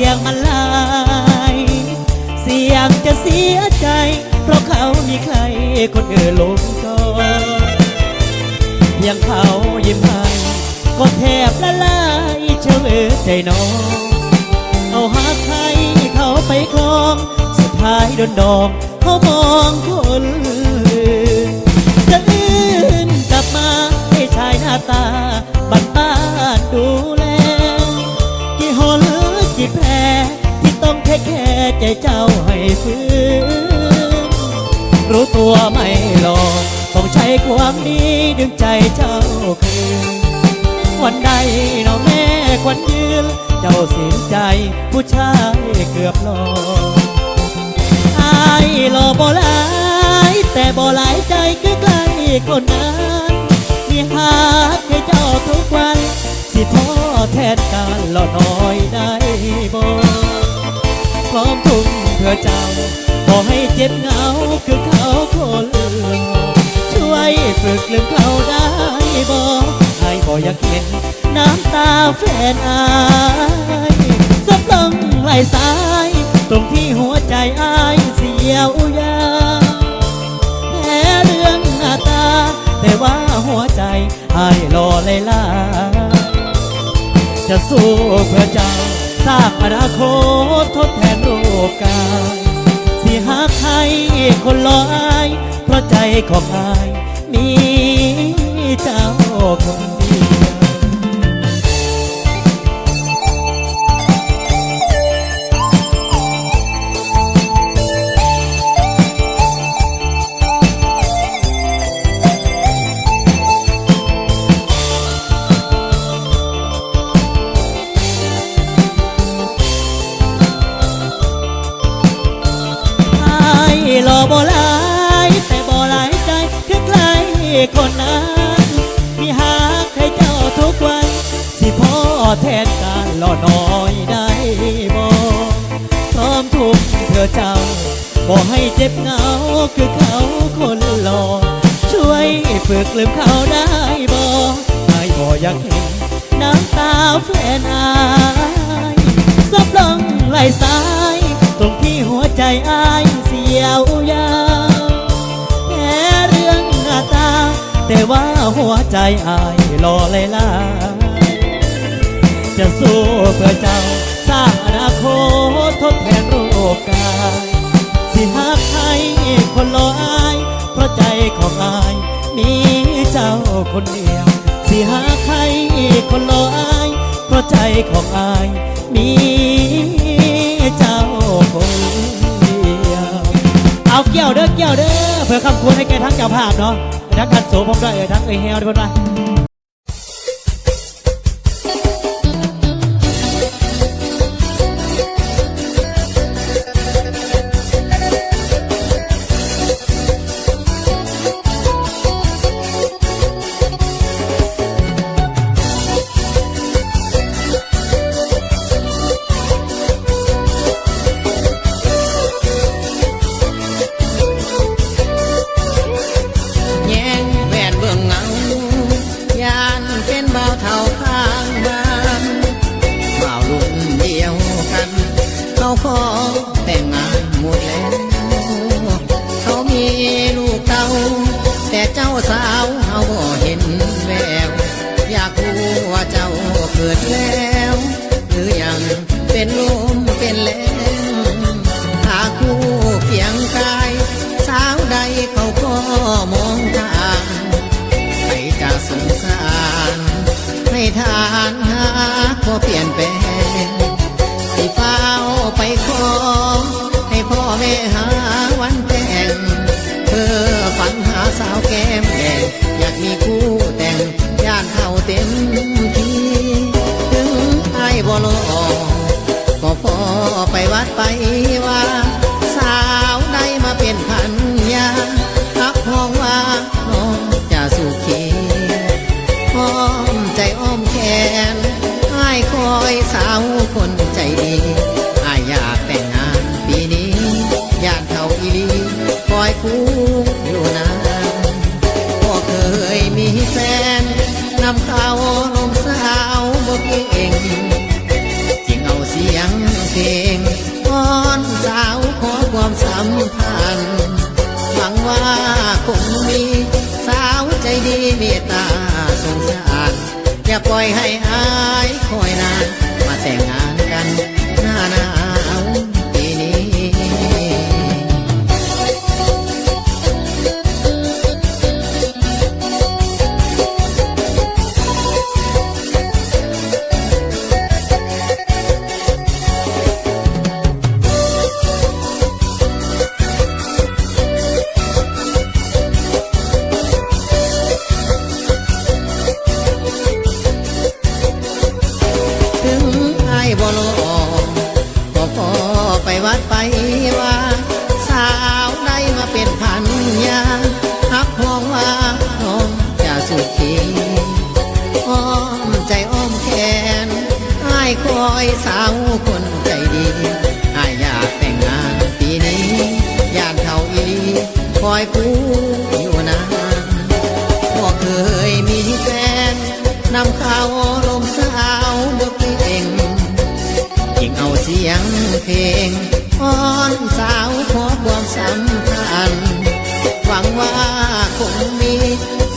สียงมันลาย เสียงจะเสียใจ เพราะเขามีใครคนอื่นลงจอเพียงเขายิ้มให้ก็แทบละลายเชื่อใจน้อง เอาหาใครเขาไปครอง สุดท้ายโดนดองเขามองคนอื่นจะอื่นกลับมาให้ชายหน้าตาบันบ้านดู นกี่แผลที่ต้องแค่แค่ใจเจ้าให้ฟื้นรู้ตัวไม่หรอกต้องใช้ความดีดึงใจเจ้าคืนวันใดเน้องแม่ควันยืน เจ้าสิ้นใจผู้ชายเกือบหลอกอายหล่อบ่หลายแต่บ่หลายใจคือใกล้คนนั้นมีหาให้เจ้าทุกวัน สิท้อแทนการหล่อน้อยได้บ่พร้อมทุ่มเพื่อเจ้าขอให้เจ็บเหงาคือเขาคนหล่อช่วยฝึกลืมเขาได้บ่ให้บ่อยากเห็นน้ำตาแฟนอายสับลงไหลสาย ตรงที่หัวใจอายเสียวยาแพ้เรื่องหน้าตา แต่ว่าหัวใจอายรอเลยล่ะ จะสู้เพื่อเจ้า สร้างอนาคตทดแทนรูปกายสิหาใครคนลอยเพราะใจของอาย มีเจ้าคนเดียว ล่อน้อยได้บ่พร้อมทุกเพื่อเจ้าบ่ให้เจ็บเหงาคือเขาคนหล่อช่วยฝึกลืมเขาได้บ่ให้บ่อยากเห็นน้ำตาแฟนอายซับลงไหลสายตรงที่หัวใจอายเสียวยาวแพ้เรื่องหน้าตา แต่ว่าหัวใจอายรอเลยล่ะ จะสู้เพื่อเจ้า สร้างอนาคตทดแทนรูปกาย สิหากให้คนรออายเพราะใจของอาย มีเจ้าคนเดียว สิหากให้คนรออายเพราะใจของอาย มีเจ้าคนเดียว เอาเกี่ยวเด้อเกี่ยวเด้อเพื่อคำควรให้แกทั้งเจ้าภาพเนาะทั้งกันโสผมด้วยเออทั้งเอเฮลด้วยนะ งอ ปล่อยให้ ยสาวคนใจดีอาอยากแต่งงานปีนี้อยากเท่าอีคอยคู่อยู่นานก็เคยมีแฟนนำข่าวลมสาวบทเองยิ่งเอาเสียงเพลงอ้อนสาวขอความสำคัญหวังว่าคงมี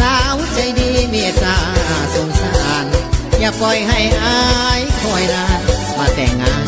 สาวใจดีเมตตาสงสาร อย่าปล่อยให้อายคอยนาน แต่งงาน